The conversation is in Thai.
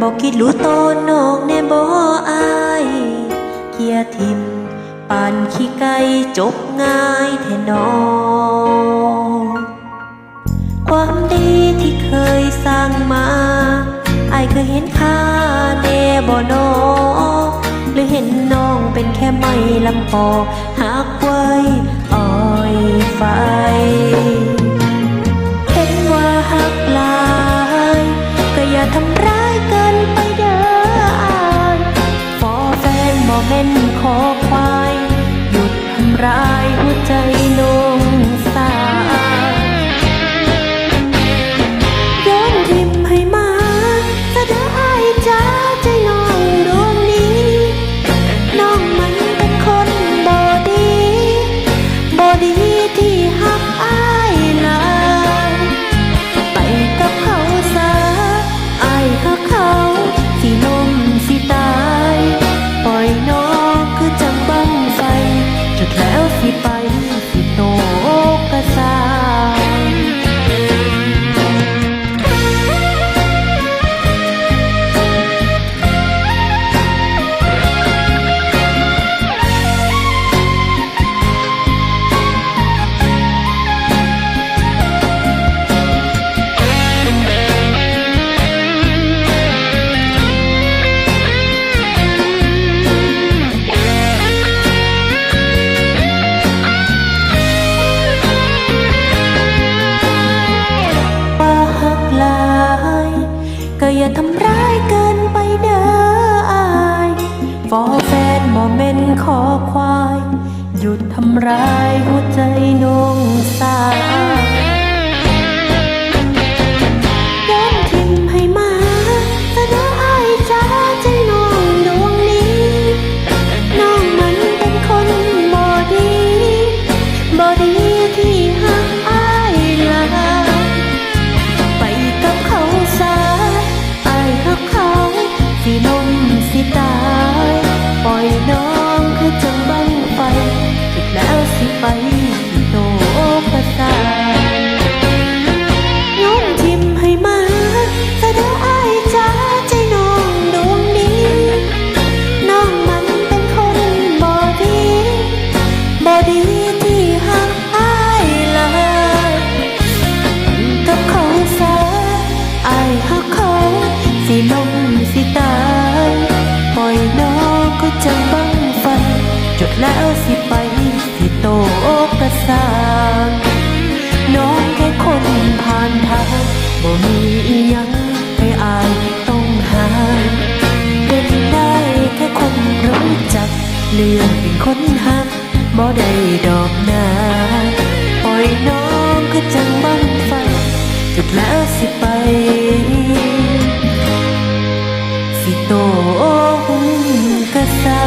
บอกคิดรู้ตนนอกแน่บ่อายเกียร์ทิมปานขี้ไก่จบง่ายแท้นอความดีที่เคยสร้างมาอายเคยเห็นค่าแน่บ่นอหรือเห็นน้องเป็นแค่ไม้ลำพอหักไว้อ้อยไฟ หยุดทำร้ายหัวใจน้องสา หักเขาสิลมสิตายปล่อยน้องก็จังบังไฟจดแล้วสิไปสิโตกระสางน้องแค่คนผ่านทางบ่มีอีหยังให้อายต้องหาเป็นได้แค่คนรู้จัก เลือกเป็นคนหักบ่ได้ดอก toong kasama